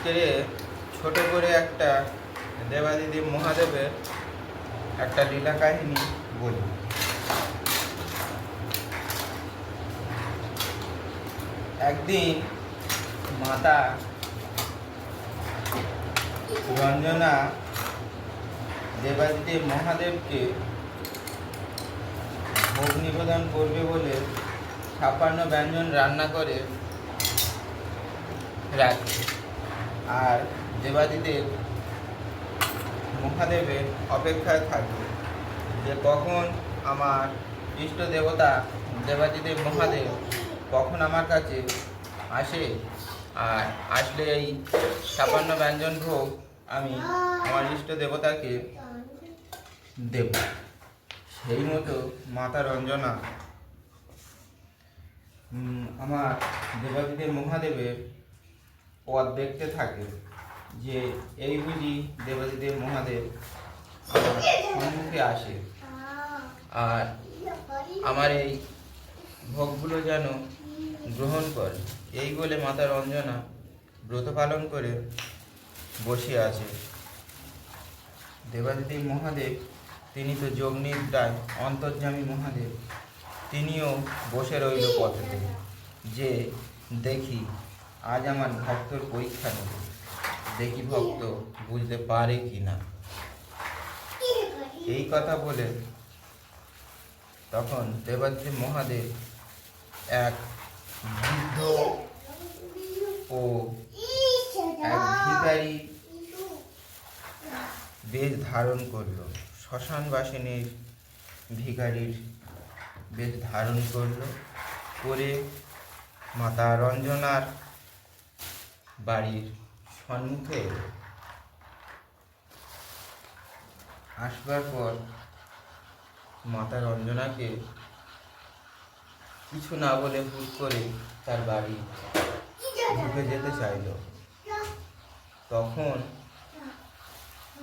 আজকে ছোট করে একটা দেবাদিদেব মহাদেবের একটা লীলা কাহিনী বলি। একদিন মাতা রঞ্জনা দেবাদিদেব মহাদেবকে ভোগ নিবেদন করবে বলে ছাপ্পান্ন ব্যঞ্জন রান্না করে রাখে। আর দেবাদিদেব মহাদেবের অপেক্ষায় থাকবে যে কখন আমার ইষ্ট দেবতা দেবাদিদেব মহাদেব কখন আমার কাছে আসে? আর আসলে এই ছাপান্ন ব্যঞ্জন ভোগ আমি আমার ইষ্ট দেবতাকে দেব। সেই মতো মাতা রঞ্জনা আমার দেবাদিদেব মহাদেবের পথ দেখতে থাকে যে এই বুঝি দেবাদিদেব মহাদেব সম্মুখে আসে। আর আমার এই ভোগগুলো যেন গ্রহণ করে। এই বলে মাতা রঞ্জনা ব্রত পালন করে বসে আছে। দেবাদিদেব মহাদেব, তিনি তো যোগ নিদ্রায় অন্তর্যামী মহাদেব, তিনিও বসে রইল পথেতে। যে দেখি আজ আমার ভক্তর পরীক্ষা নেব। দেখি ভক্ত বুঝতে পারে কি না এই কথা বলে তখন দেবাদিদেব মহাদেব এক বৃদ্ধ ও এক ভিখারি বেশ ধারণ করল। শ্মশানবাসিনীর ভিখারির বেশ ধারণ করল। করে মাতা রঞ্জনার বাড়ির সম্মুখে আসবার পর মাতা রঞ্জনাকে কিছু না বলে হুট করে তার বাড়ি ঢুকে যেতে চাইলো। তখন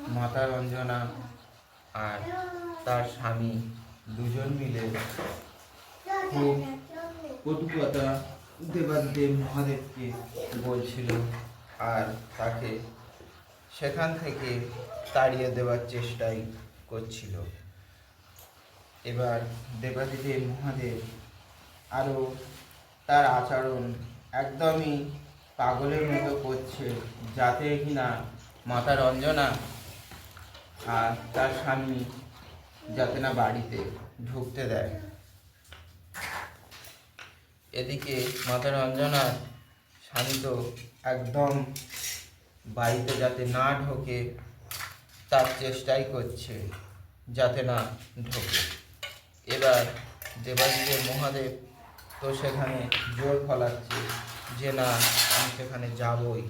মাতা রঞ্জনা আর তার স্বামী দুজন মিলে খুব কটু কথা দেবাদেব মহাদেবকে বলছিল আর তাকে সেখান থেকে তাড়িয়ে দেওয়ার চেষ্টাই করছিল। এবার দেবাদিদেব মহাদেব আরও তার আচরণ একদমই পাগলের মতো করছে যাতে কিনা মাতা রঞ্জনা আর তার স্বামী যাতে না বাড়িতে ঢুকতে দেয়। এদিকে মাতা রঞ্জনার স্বামী তো একদম বাড়িতে যাতে না ঢোকে, তার চেষ্টাই করছে যাতে না ঢোকে। এবার দেবাদিদেব মহাদেব তো সেখানে জোর ফলাচ্ছে যে, না, আমি সেখানে যাবই।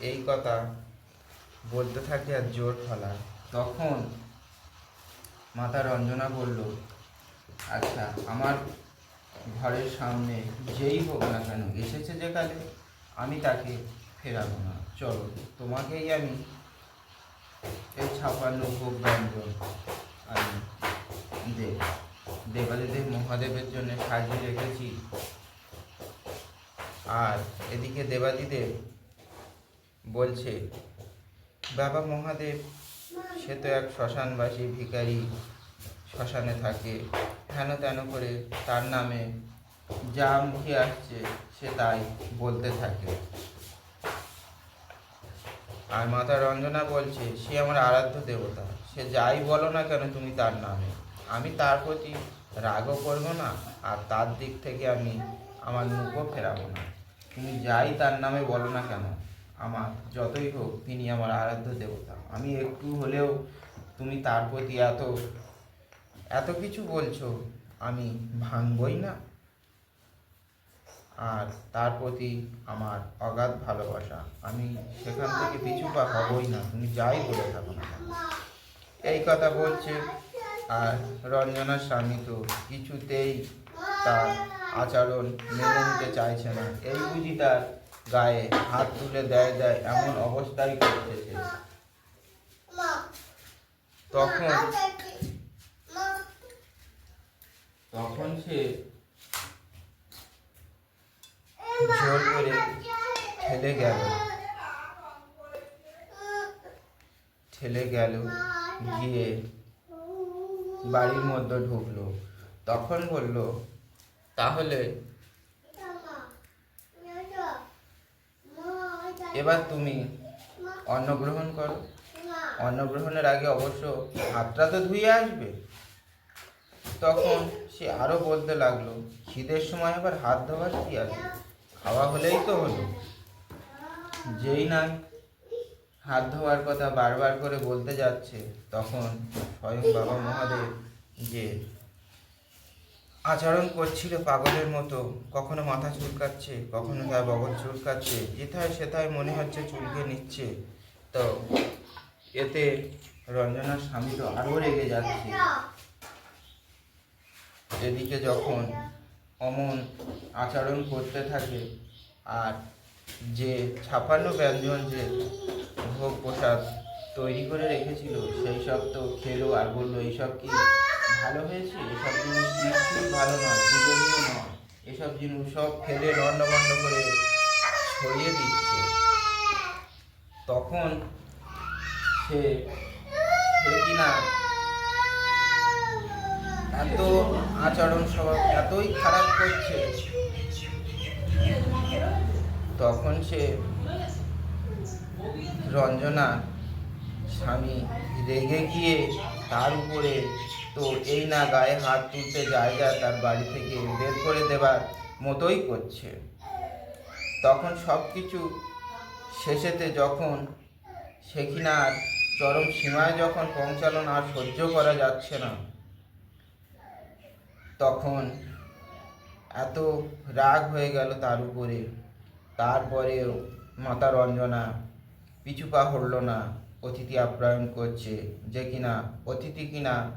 এই কথা বলতে থাকে আর জোর ফলায় তখন মাতা রঞ্জনা বলল আচ্ছা আমার ঘরের সামনে যেই হোক না কেন এসেছে যেখানে আমি তাকে ফেরাবো না। চলো, তোমাকেই আমি এই ছাপান্ন ভোগ ব্যঞ্জন আমি দেব। দেবাদিদেব মহাদেবের জন্য সাজিয়ে রেখেছি। আর এদিকে দেবাদিদেব বলছে, বাবা মহাদেব, সে তো এক শ্মশানবাসী ভিখারি। শ্মশানে থাকে। হেন তেন করে তার নামে যা মুখে আসছে সে তাই বলতে থাকে। আর মাতা রঞ্জনা বলছে, সে আমার আরাধ্য দেবতা। সে যাই বলো না কেন তুমি তার নামে? আমি তার প্রতি রাগও করব না, আর তার দিক থেকে আমি আমার মুখও ফেরাবো না। তুমি যাই তার নামে বলো না কেন? আমার যতই হোক, তিনি আমার আরাধ্য দেবতা। আমি একটু হলেও তুমি তার প্রতি এত এত কিছু বলছো, আমি ভাঙবই না। আর তার প্রতি আমার অগাধ ভালোবাসা, আমি সেখান থেকে পিছু পা হবই না, তুমি যাই বলে থাকো না এই কথা বলছে, আর রঞ্জনার স্বামী তো কিছুতেই তার আচরণ মেনে নিতে চাইছে না। এই বুঝি তার গায়ে হাত তুলে দেয় দেয় এমন অবস্থাই করতেছে তখন তখন সে জোর করে ঠেলে গেল। ঠেলে গেল গিয়ে বাড়ির মধ্যে ঢুকলো। তখন বলল তাহলে এবার তুমি অন্নগ্রহণ করো। অন্নগ্রহণের আগে অবশ্য হাতটা তো ধুয়ে আসবে। তখন সে আরও বলতে লাগল, খিদের সময় আবার হাত ধোয়ার কি আছে? খাওয়া হলেই তো হলো। যেই না হাত ধোয়ার কথা বারবার করে বলতে যাচ্ছে, তখন স্বয়ং বাবা মহাদেব যে আচরণ করছিল পাগলের মতো, কখনো মাথা চুলকাচ্ছে, কখনো তার বগল চুলকাচ্ছে, যেথায় সেথায় মনে হচ্ছে চুলকে নিচ্ছে, তো এতে রঞ্জনার স্বামী তো আরও রেগে যাচ্ছে। এদিকে যখন অমন আচরণ করতে থাকে আর যে ছাপান্ন ব্যঞ্জন যে ভোগ প্রসাদ তৈরি করে রেখেছিল, সেই সব তো খেলো আর বলল, এইসব কি ভালো হয়েছে? এসব জিনিস কিছুই ভালো নয়, জীবনীয় নয়। এসব জিনিস সব ফেলে লন্ডভন্ড করে ছড়িয়ে দিচ্ছে। তখন সে কিনা এত আচরণ স্বভাব, এতই খারাপ করছে। তখন সে রঞ্জনা স্বামী রেগে গিয়ে তার উপরে তো এই না গায়ে হাত তুলতে জায়গা তার বাড়ি থেকে বের করে দেবার মতোই করছে। তখন সব কিছু শেষেতে যখন সে কিনা আর চরম সীমায় যখন পৌঁছালো না আর সহ্য করা যাচ্ছে না। তখন এত রাগ হয়ে গেল তার উপরে। তারপরেও মাতা রঞ্জনা পিছু পা হরল না, অতিথি আপ্যায়ন করছে যে কিনা, অতিথি কিনা?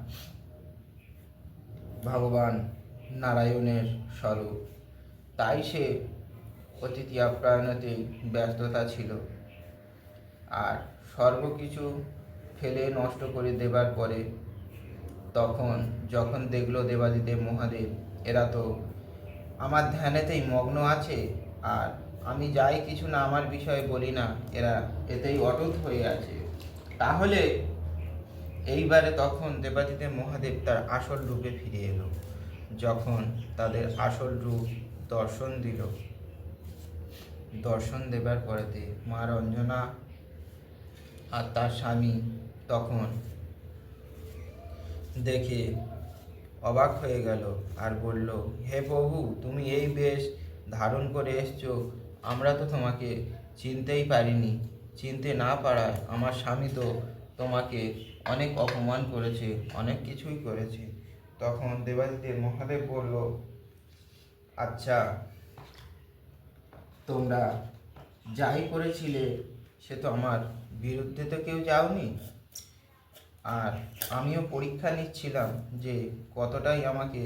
ভগবান নারায়ণের স্বরূপ। তাই সে অতিথি আপ্যায়নতেই ব্যস্ততা ছিল। আর সর্বকিছু ফেলে নষ্ট করে দেবার পরে তখন যখন দেখল দেবাদিদেব মহাদেব, এরা তো আমার ধ্যানেতেই মগ্ন আছে, আর আমি যাই কিছু না আমার বিষয়ে বলি না, এরা এতেই অটুট হয়ে আছে। তাহলে এইবারে তখন দেবাদিদেব মহাদেব তার আসল রূপে ফিরে এলো, যখন তাদের আসল রূপ দর্শন দিল। দর্শন দেবার পরেতে মা রঞ্জনা আর তার স্বামী তখন দেখে অবাক হয়ে গেল আর বলল, হে প্রভু, তুমি এই বেশ ধারণ করে এসছো। আমরা তো তোমাকে চিনতেই পারিনি। চিনতে না পারায় আমার স্বামী তো তোমাকে অনেক অপমান করেছে, অনেক কিছুই করেছে। তখন দেবাদিদেব মহাদেব বলল আচ্ছা তোমরা যাই করেছিলে সে তো আমার বিরুদ্ধে তো কেউ যাওনি? আর আমিও পরীক্ষা নিচ্ছিলাম যে কতটাই আমাকে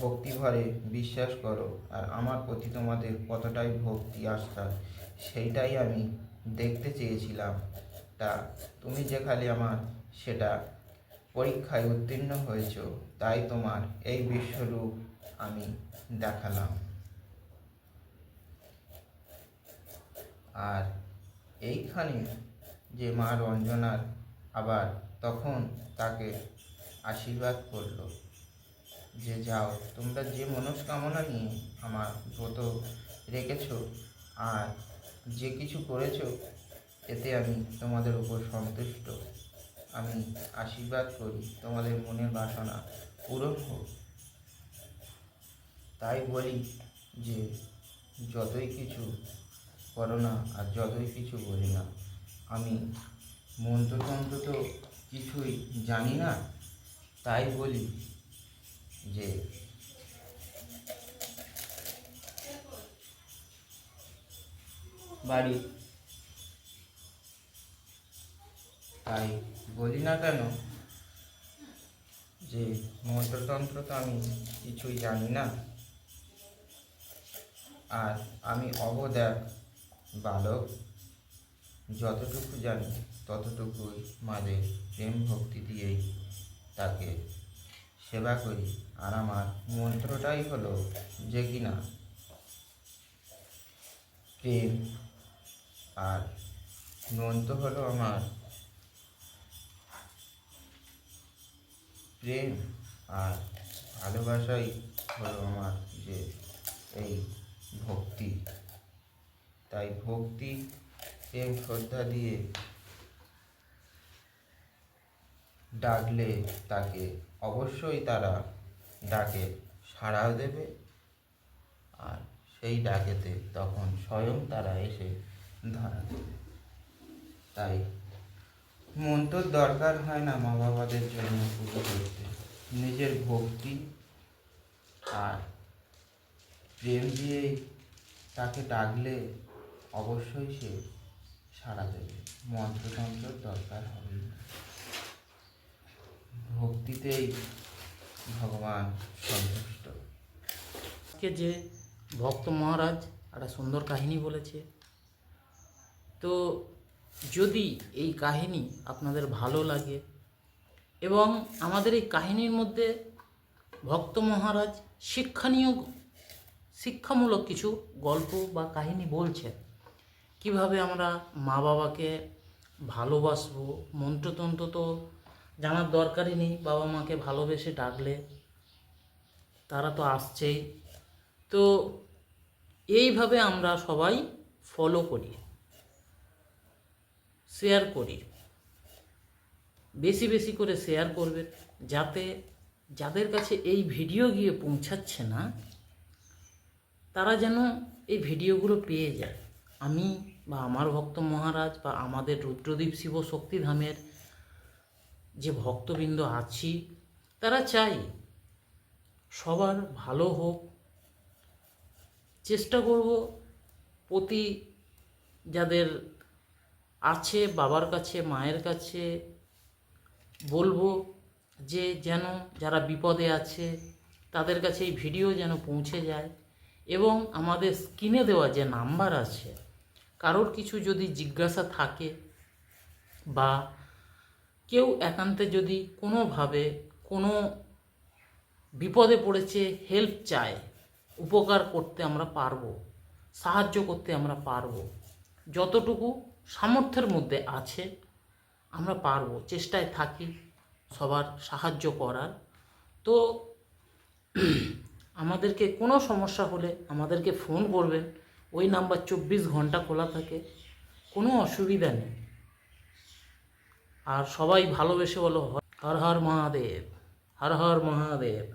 ভক্তি ভরে বিশ্বাস করো আর আমার প্রতি তোমাদের কতটাই ভক্তি আস্থা, সেইটাই আমি দেখতে চেয়েছিলাম। তা তুমি যে খালি আমার সেটা পরীক্ষায় উত্তীর্ণ হয়েছ, তাই তোমার এই বিশ্বরূপ আমি দেখালাম। আর এইখানে যে মা রঞ্জনার আবার তখন তাকে আশীর্বাদ করল যে, যাও, তোমরা যে মনস্কামনা নিয়ে আমার ব্রত রেখেছো আর যে কিছু করেছ, এতে আমি তোমাদের উপর সন্তুষ্ট। আমি আশীর্বাদ করি, তোমাদের মনের বাসনা পূরণ হোক। তাই বলি যে, যতই কিছু করো না আর যতই কিছু বলি না, আমি মন্ত্রতন্ত্র তো কিছুই জানি না তাই বলি যে বাড়ি। তাই বলি না কেন যে মন্ত্রতন্ত্র তো আমি কিছুই জানি না। আর আমি অবদাক বালক। যতটুকু জানি, ততটুকুই মাদের প্রেম ভক্তি দিয়েই তাকে সেবা করি। আর আমার মন্ত্রটাই হলো যে কিনা প্রেম। আর নন্ত হলো আমার প্রেম। আর ভালোবাসাই হলো আমার যে এই ভক্তি। তাই ভক্তি প্রেম শ্রদ্ধা দিয়ে ডাকলে তাকে অবশ্যই তারা ডাকে সাড়াও দেবে। আর সেই ডাকেতে তখন স্বয়ং তারা এসে ধরা দেবে। তাই মন্ত্রর দরকার হয় না মা বাবাদের জন্য পুজো করতে। নিজের ভক্তি আর প্রেম দিয়েই তাকে ডাকলে অবশ্যই সে সাড়া দেবে। মন্ত্রতন্ত্রর দরকার হবে ভক্তিতেই ভগবান সন্তুষ্ট। আজকে যে ভক্ত মহারাজ একটা সুন্দর কাহিনী বলেছে। তো যদি এই কাহিনী আপনাদের ভালো লাগে এবং আমাদের এই কাহিনীর মধ্যে ভক্ত মহারাজ শিক্ষণীয়, শিক্ষামূলক কিছু গল্প বা কাহিনী বলছে কীভাবে আমরা মা বাবাকে ভালোবাসবো? মন্ত্রতন্ত্র তো জানার দরকারই নেই বাবা মাকে ভালোবেসে ডাকলে। তারা তো আসছেই। তো এইভাবে আমরা সবাই ফলো করি শেয়ার করি। বেশি বেশি করে শেয়ার করবে, যাতে যাদের কাছে এই ভিডিও গিয়ে পৌঁছাচ্ছে না, তারা যেন এই ভিডিওগুলো পেয়ে যায়। আমি বা আমার ভক্ত মহারাজ বা আমাদের রুদ্রদ্বীপ শিব শক্তিধামের যে ভক্তবৃন্দ আছি, তারা চাই সবার ভালো হোক। চেষ্টা করব প্রতি যাদের আছে, বাবার কাছে, মায়ের কাছে বলব যে যেন যারা বিপদে আছে, তাদের কাছে এই ভিডিও যেন পৌঁছে যায় এবং আমাদের স্ক্রিনে দেওয়া যে নাম্বার আছে কারোর কিছু যদি জিজ্ঞাসা থাকে বা কেউ একান্তে যদি কোনোভাবে কোনো বিপদে পড়েছে হেল্প চায়, উপকার করতে আমরা পারব, সাহায্য করতে আমরা পারব, যতটুকু সামর্থ্যের মধ্যে আছে আমরা পারব, চেষ্টায় থাকি সবার সাহায্য করার। তো আমাদেরকে কোনো সমস্যা হলে আমাদেরকে ফোন করবেন। ওই নাম্বার চব্বিশ ঘণ্টা খোলা থাকে, কোনো অসুবিধা নেই। আর সবাই ভালোবেসে বলো, হর হর মহাদেব, হর হর মহাদেব,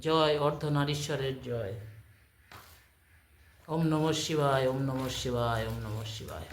জয় অর্ধনারীশ্বরের জয়। ওম নমঃ শিবায়, ওম নমঃ শিবায়, ওম নমঃ শিবায়।